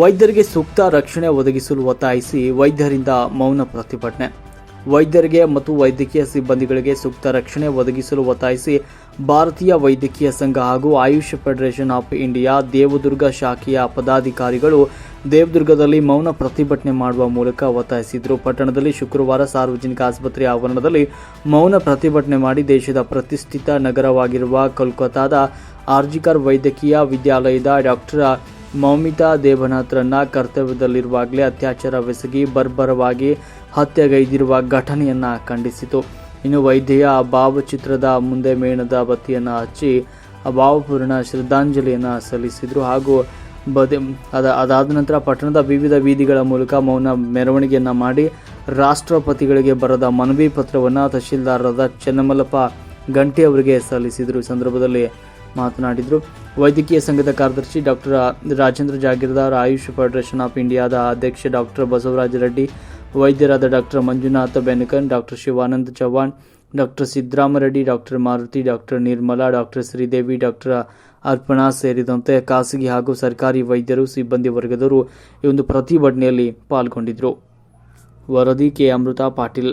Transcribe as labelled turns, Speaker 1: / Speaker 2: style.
Speaker 1: ವೈದ್ಯರಿಗೆ ಸೂಕ್ತ ರಕ್ಷಣೆ ಒದಗಿಸಲು ಒತ್ತಾಯಿಸಿ ವೈದ್ಯರಿಂದ ಮೌನ ಪ್ರತಿಭಟನೆ. ವೈದ್ಯರಿಗೆ ಮತ್ತು ವೈದ್ಯಕೀಯ ಸಿಬ್ಬಂದಿಗಳಿಗೆ ಸೂಕ್ತ ರಕ್ಷಣೆ ಒದಗಿಸಲು ಒತ್ತಾಯಿಸಿ ಭಾರತೀಯ ವೈದ್ಯಕೀಯ ಸಂಘ ಹಾಗೂ Ayush Federation of India, Devadurga ಶಾಖೆಯ ಪದಾಧಿಕಾರಿಗಳು ದೇವದುರ್ಗದಲ್ಲಿ ಮೌನ ಪ್ರತಿಭಟನೆ ಮಾಡುವ ಮೂಲಕ ಒತ್ತಾಯಿಸಿದರು. ಪಟ್ಟಣದಲ್ಲಿ ಶುಕ್ರವಾರ ಸಾರ್ವಜನಿಕ ಆಸ್ಪತ್ರೆ ಆವರಣದಲ್ಲಿ ಮೌನ ಪ್ರತಿಭಟನೆ ಮಾಡಿ ದೇಶದ ಪ್ರತಿಷ್ಠಿತ ನಗರವಾಗಿರುವ ಕೋಲ್ಕತ್ತಾದ ಆರ್ಜಿಕರ್ ವೈದ್ಯಕೀಯ ವಿದ್ಯಾಲಯದ ಡಾಕ್ಟರ್ ಮೌಮಿತಾ ದೇವನಾಥ್ರನ್ನ ಕರ್ತವ್ಯದಲ್ಲಿರುವಾಗಲೇ ಅತ್ಯಾಚಾರವೆಸಗಿ ಬರ್ಬರವಾಗಿ ಹತ್ಯೆಗೈದಿರುವ ಘಟನೆಯನ್ನ ಖಂಡಿಸಿತು. ಇನ್ನು ವೈದ್ಯೆಯ ಭಾವಚಿತ್ರದ ಮುಂದೆ ಮೇಣದ ಬತ್ತಿಯನ್ನು ಹಚ್ಚಿ ಭಾವಪೂರ್ಣ ಶ್ರದ್ಧಾಂಜಲಿಯನ್ನು ಸಲ್ಲಿಸಿದರು. ಹಾಗೂ ಬದೆ ಅದ ಅದಾದ ನಂತರ ಪಟ್ಟಣದ ವಿವಿಧ ಬೀದಿಗಳ ಮೂಲಕ ಮೌನ ಮೆರವಣಿಗೆಯನ್ನು ಮಾಡಿ ರಾಷ್ಟ್ರಪತಿಗಳಿಗೆ ಬರೆದ ಮನವಿ ಪತ್ರವನ್ನು ತಹಶೀಲ್ದಾರರಾದ ಚೆನ್ನಮಲ್ಲಪ್ಪ ಗಂಟಿ ಅವರಿಗೆ ಸಲ್ಲಿಸಿದರು ಸಂದರ್ಭದಲ್ಲಿ ಮಾತನಾಡಿದರು. ವೈದ್ಯಕೀಯ ಸಂಘದ ಕಾರ್ಯದರ್ಶಿ doctor Rajendra Jagirdar, Ayush Federation of ಇಂಡಿಯಾದ ಅಧ್ಯಕ್ಷ doctor Basavaraja Reddy, ವೈದ್ಯರಾದ doctor Manjunatha Benakan doctor Shivananda Chauhan doctor Siddaramareddy doctor Maruti doctor Nirmala doctor Sridevi doctor Arpana ಸೇರಿದಂತೆ ಖಾಸಗಿ ಹಾಗೂ ಸರ್ಕಾರಿ ವೈದ್ಯರು, ಸಿಬ್ಬಂದಿ ವರ್ಗದವರು ಈ ಒಂದು ಪ್ರತಿಭಟನೆಯಲ್ಲಿ ಪಾಲ್ಗೊಂಡಿದ್ದರು. ವರದಿ ಕೆ. ಅಮೃತ ಪಾಟೀಲ್.